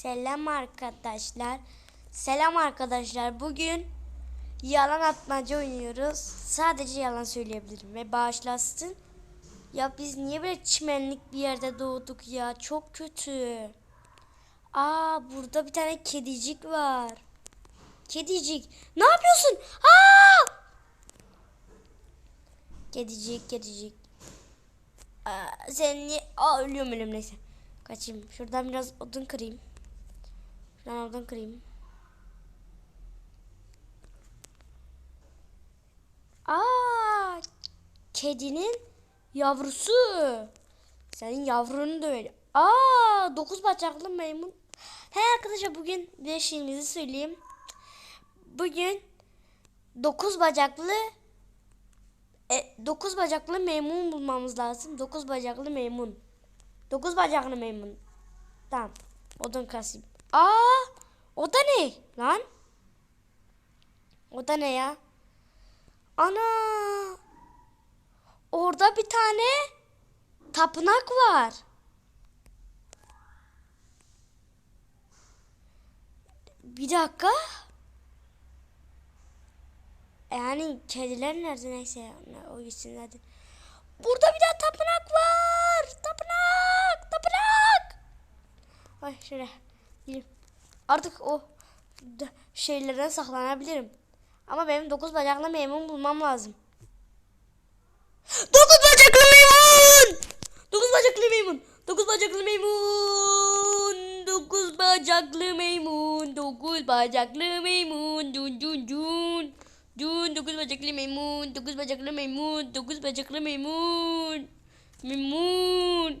Selam arkadaşlar. Selam arkadaşlar. Bugün yalan atmaca oynuyoruz. Sadece yalan söyleyebilirim ve bağışlasın. Ya biz niye böyle çimenlik bir yerde doğduk ya? Çok kötü. Aa burada bir tane kedicik var. Kedicik. Ne yapıyorsun? Aa! Kedicik, kedicik. Aa, sen niye? Aa ölüyorum ölüyorum neyse. Kaçayım. Şuradan biraz odun kırayım. Şuradan kırayım. Aa! Kedinin yavrusu. Senin yavrunu da öyle. Aa! Dokuz bacaklı maymun. He arkadaşlar bugün bir şeyimizi söyleyeyim. Bugün dokuz bacaklı e, dokuz bacaklı maymun bulmamız lazım. Dokuz bacaklı maymun. Dokuz bacaklı maymun. Tamam. Odun kasayım. Aa! O da ne lan? O da ne ya? Ana! Orada bir tane tapınak var. Bir dakika. Yani kediler nerede neyse O gitsin hadi. Burada bir daha tapınak var. Tapınak. Tapınak. Ay şöyle. Artık o şeylerden saklanabilirim. Ama benim dokuz bacaklı maymun bulmam lazım. Dokuz bacaklı maymun! Dokuz bacaklı maymun! Dokuz bacaklı maymun! Dokuz bacaklı maymun! Dokuz bacaklı maymun! Dun dun dun! Dun dokuz bacaklı maymun! Dokuz bacaklı maymun! Dokuz bacaklı maymun! Maymun!